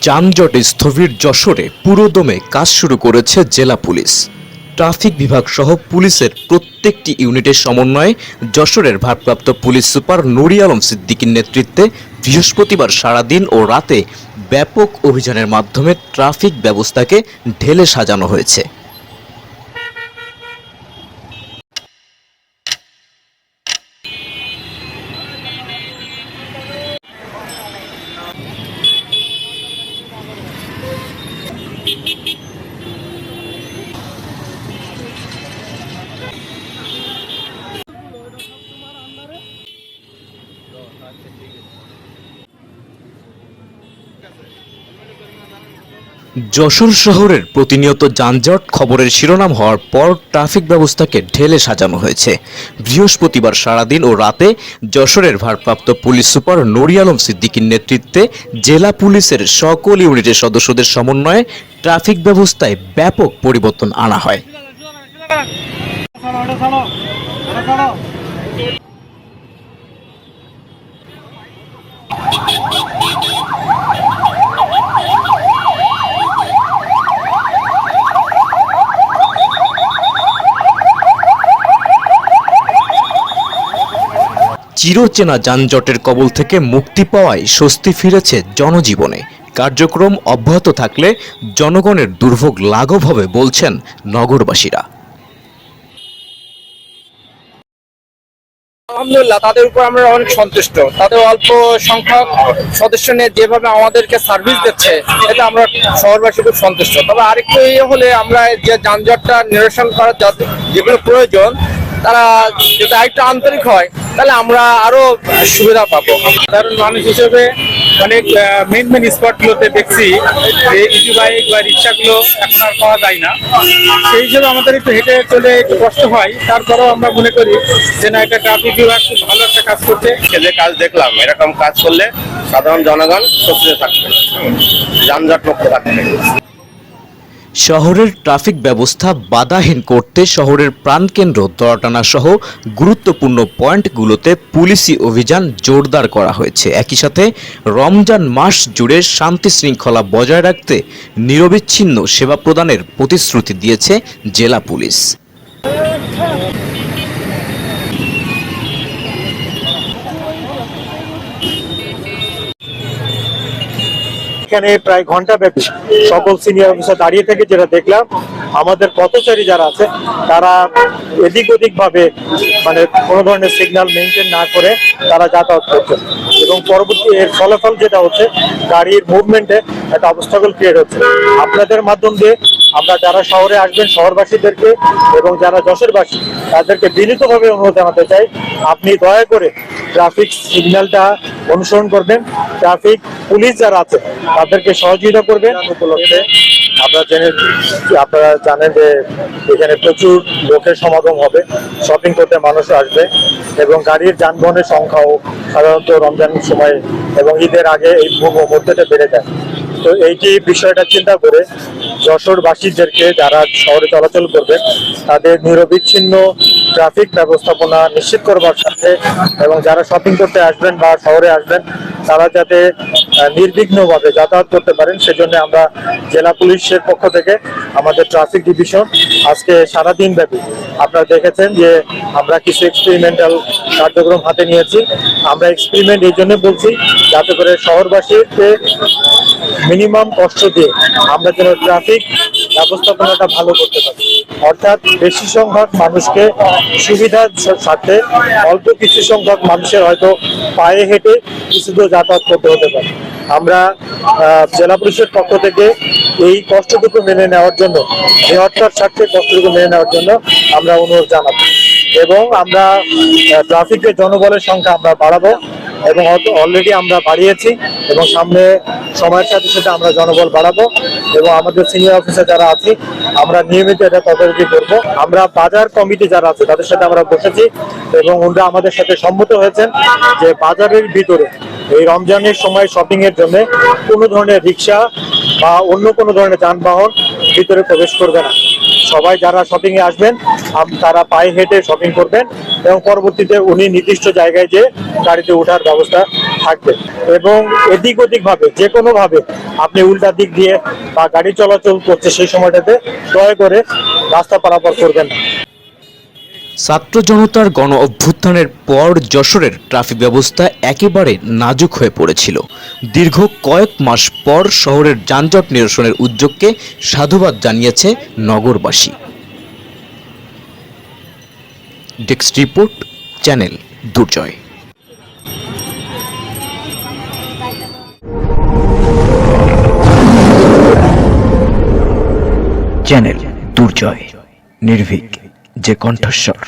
যানজট স্থবির যশোরে পুরোদমে কাজ শুরু করেছে জেলা পুলিশ। ট্রাফিক বিভাগ সহ পুলিশের প্রত্যেকটি ইউনিটের সমন্বয়ে যশোরের ভারপ্রাপ্ত পুলিশ সুপার নুরি আলম সিদ্দিকীর নেতৃত্বে বৃহস্পতিবার সারাদিন ও রাতে ব্যাপক অভিযানের মাধ্যমে ট্রাফিক ব্যবস্থাকে ঢেলে সাজানো হয়েছে। যশোর শহরের প্রতিনিয়ত যানজট খবরের শিরোনাম হওয়ার পর ট্রাফিক ব্যবস্থাকে ঢেলে সাজানো হয়েছে। বৃহস্পতিবার সারাদিন ও রাতে যশোরের ভারপ্রাপ্ত পুলিশ সুপার নুরি আলম সিদ্দিকীর নেতৃত্বে জেলা পুলিশের সকল ইউনিটের সদস্যদের সমন্বয়ে ট্রাফিক ব্যবস্থায় ব্যাপক পরিবর্তন আনা হয়। চিরচেনা যানজটের কবল থেকে মুক্তি পাওয়ায় স্বস্তি ফিরেছে জনজীবনে। কার্যক্রম অব্যাহত থাকলে জনগণের দুর্ভোগ লাঘব হবে বলছেন নগরবাসীরা। আলহামদুলিল্লাহ, তাদের উপর আমরা অনেক সন্তুষ্ট। তাদের অল্প সংখ্যক সদস্য নিয়ে যেভাবে আমাদেরকে সার্ভিস দিচ্ছে, এটা আমরা শহরবাসী খুব সন্তুষ্ট। তবে আরেকটু ইয়ে হলে আমরা যে যানজটটা নিরসন করার যেগুলো প্রয়োজন, তারা যদি আরেকটু আন্তরিক হয় তাহলে আমরা আরও সুবিধা পাবো। সাধারণ মানুষ হিসেবে অনেক মেন মেন স্পটগুলোতে দেখছি যে ইজি বাইক বা রিক্সাগুলো এখন আর পাওয়া যায় না। সেই হিসেবে আমাদের একটু হেঁটে চলে একটু কষ্ট হয়। তারপরেও আমরা মনে করি যে না এটা ট্রাফিক বিভাগ খুব ভালো একটা কাজ করছে। যে কাজ দেখলাম এরকম কাজ করলে সাধারণ জনগণ স্বস্তিতে থাকবে যানজট মুক্ত থাকবে। শহরের ট্রাফিক ব্যবস্থা বাধাহীন করতে শহরের প্রাণকেন্দ্র দরাটানা সহ গুরুত্বপূর্ণ পয়েন্টগুলোতে পুলিশি অভিযান জোরদার করা হয়েছে। একই সাথে রমজান মাস জুড়ে শান্তি শৃঙ্খলা বজায় রাখতে নিরবিচ্ছিন্ন সেবা প্রদানের প্রতিশ্রুতি দিয়েছে জেলা পুলিশ। এখানে প্রায় ঘণ্টা ব্যাপী সকল সিনিয়র অফিসার দাঁড়িয়ে থেকে যেটা দেখলাম, আমাদের পথচারী যারা আছে, তারা এদিক ওদিক ভাবে মানে কোনো ধরনের সিগন্যাল মেনটেন না করে তারা যাতায়াত করছেন এবং পরবর্তী এর ফলাফল যেটা হচ্ছে, গাড়ির মুভমেন্টে একটা অবস্থাগুলো ক্রিয়েট হচ্ছে। আপনাদের মাধ্যম দিয়ে আমরা যারা শহরে আসবেন, শহরবাসীদেরকে এবং যারা যশোরবাসী, তাদেরকে বিনীতভাবে অনুরোধ জানাতে চাই, আপনি দয়া করে ট্রাফিক সিগন্যালটা অনুসরণ করবেন। ট্রাফিক পুলিশ যারা আছে, তাদেরকে সহযোগিতা করবেন। উপলক্ষে আপনারা জেনে, আপনারা জানেন যে এখানে প্রচুর লোকের সমাগম হবে। শপিং করতে মানুষ আসবে এবং গাড়ির যানবাহনের সংখ্যাও সাধারণত রমজান সময় এবং ঈদের আগে এই মধ্যেটা বেড়ে যায়। তো এইটি বিষয়টা চিন্তা করে যশোরবাসীদেরকে যারা শহরে চলাচল করবে তাদের নিরবিচ্ছিন্ন ট্রাফিক ব্যবস্থাপনা নিশ্চিত করবার সাথে এবং যারা শপিং করতে আসবেন বা শহরে আসবেন তারা যাতে নির্বিঘ্নভাবে যাতায়াত করতে পারেন, সেজন্য আমরা জেলা পুলিশের পক্ষ থেকে আমাদের ট্রাফিক ডিভিশন আজকে সারাদিন ব্যাপী আপনারা দেখেছেন যে আমরা কিছু এক্সপেরিমেন্টাল কার্যক্রম হাতে নিয়েছি। আমরা এক্সপেরিমেন্ট এই জন্য বলছি যাতে করে শহরবাসীকে মিনিমাম কষ্ট দিয়ে আমরা যেন ট্রাফিক ব্যবস্থাপনাটা ভালো করতে পারি। অর্থাৎ বেশি সংখ্যক মানুষকে সুবিধার স্বার্থে অল্প কিছু সংখ্যক মানুষের হয়তো পায়ে হেঁটে কিছু দূর যাতায়াত করতে হতে পারে। আমরা জেলা পুলিশের পক্ষ থেকে এই কষ্টটুকু মেনে নেওয়ার জন্য নিরাপত্তার স্বার্থে কষ্টটুকু মেনে নেওয়ার জন্য আমরা অনুরোধ জানাব। এবং আমরা ট্রাফিকের জনবলের সংখ্যা আমরা বাড়াবো। এবং অলরেডি আমরা বাড়িয়েছি এবং সামনে সময়ের সাথে সাথে আমরা জনবল বাড়াবো এবং আমাদের সিনিয়র অফিসার যারা আছি, আমরা নিয়মিত এটা তদারকি করব। আমরা বাজার কমিটি যারা আছে, তাদের সাথে আমরা বসেছি এবং ওনারা আমাদের সাথে সম্মত হয়েছেন যে বাজারের ভিতরে এই রমজানের সময় শপিং এর জন্য কোনো ধরনের রিক্সা বা অন্য কোনো ধরনের যানবাহন ভিতরে প্রবেশ করবে না। সবাই যারা শপিং এ আসবেন তারা পায়ে হেঁটে শপিং করবেন এবং পরবর্তীতে উনি নির্দিষ্ট জায়গায় যে গাড়িতে ওঠার ব্যবস্থা থাকবে। এবং এদিক ওদিক ভাবে যে কোনো ভাবে আপনি উল্টা দিক দিয়ে বা গাড়ি চলাচল করছে সেই সময়টাতে দয়া করে রাস্তা পারাপার করবেন না। ছাত্র জনতার গণ অভ্যুত্থানের পর যশোরের ট্রাফিক ব্যবস্থা একেবারে নাজুক হয়ে পড়েছিল। দীর্ঘ কয়েক মাস পর শহরের যানজট নিরসনের উদ্যোগকে সাধুবাদ জানিয়েছে নগরবাসী। Desk report, channel Durjoy. Channel Durjoy, নির্ভীক। যে কণ্ঠস্বর।